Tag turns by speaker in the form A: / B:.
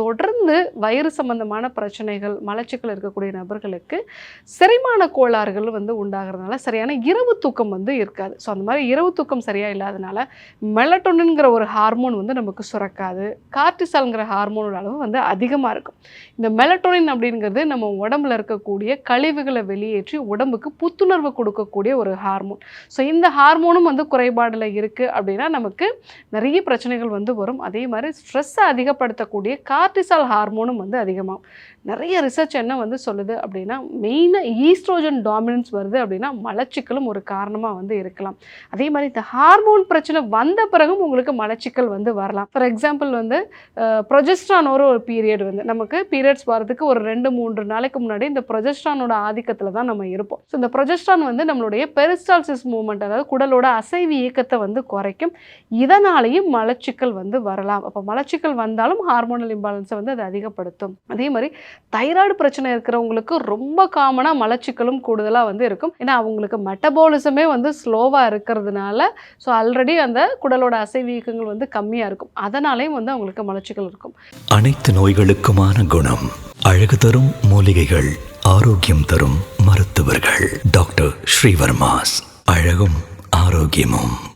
A: தொடர்ந்து வயிறு சம்பந்தமான பிரச்சனைகள் மலச்சிக்கல் இருக்கக்கூடிய நபர்களுக்கு செரிமான கோளாறுகள் வந்து உண்டாகிறதுனால சரியான இரவு தூக்கம் வந்து இருக்காது. ஸோ அந்த மாதிரி இரவு தூக்கம் சரியாக இல்லாதனால மெலட்டோனுங்கிற ஒரு ஹார்மோன் வந்து நமக்கு சுரக்காது. கார்டிசால்ங்கிற ஹார்மோனோட அளவு வந்து அதிகமாக இருக்கும். இந்த மெலட்டோனின் அப்படிங்கிறது நம்ம உடம்புல இருக்கக்கூடிய கழிவுகளை வெளியேற்றி உடம்புக்கு புத்துணர்வு கொடுக்கக்கூடிய ஒரு ஹார்மோன். ஸோ இந்த ஹார்மோனும் வந்து குறைபாடில் இருக்குது அப்படின்னா நமக்கு நிறைய பிரச்சனைகள் வந்து வரும். அதே மாதிரி ஸ்ட்ரெஸ்ஸை அதிகப்படுத்தக்கூடிய கார்டிசால் ஹார்மோனும் வந்து அதிகமாகும். நிறைய ரிசர்ச் என்ன வந்து சொல்லுது அப்படின்னா மெயினாக ஈஸ்ட்ரோஜன் டாமினன்ஸ் வருது அப்படின்னா மலச்சிக்கலும் ஒரு காரணமாக வந்து இருக்கலாம். அதே மாதிரி இந்த ஹார்மோன் பிரச்சனை வந்த பிறகும் உங்களுக்கு மலச்சிக்கல் வந்து வரலாம். ஃபார் எக்ஸாம்பிள் வந்து ப்ரொஜெஸ்ட்ரானோட ஒரு பீரியட் வந்து நமக்கு பீரியட்ஸ் வரதுக்கு ஒரு ரெண்டு மூன்று நாளைக்கு முன்னாடி இந்த ப்ரொஜெஸ்ட்ரானோட ஆதிக்கத்தில் தான் நம்ம இருப்போம். ஸோ இந்த ப்ரொஜெஸ்ட்ரான் வந்து நம்மளுடைய பெரிஸ்டால்சிஸ் மூவ்மெண்ட் அதாவது குடலோட அசைவு இயக்கத்தை வந்து குறைக்கும். இதனாலேயும் மலச்சிக்கல் வந்து வரலாம். அப்போ மலச்சிக்கல் வந்தாலும் ஹார்மோனல் இம்பால் வந்து அது அதிகப்படுத்தும். அதே மாதிரி தைராய்டு பிரச்சனை இருக்கிறவங்களுக்கு ரொம்ப காமனாக மலச்சிக்கலும் கூடுதலாக வந்து இருக்கும். ஏன்னா அவங்களுக்கு மெட்டபாலிசமே வந்து ஸ்லோவாக இருக்கிறதுனால ஸோ ஆல்ரெடி அந்த குடலோட அசைவீக்கங்கள் வந்து கம்மியாக இருக்கும். அதனாலேயும் வந்து அவங்களுக்கு மலச்சிக்கல் இருக்கும்.
B: அனைத்து நோய்களுக்குமான குணம் அழகு தரும் மூலிகைகள் ஆரோக்கியம் தரும் மருத்துவர்கள். டாக்டர் ஸ்ரீவர்மாஸ் அழகும் ஆரோக்கியமும்.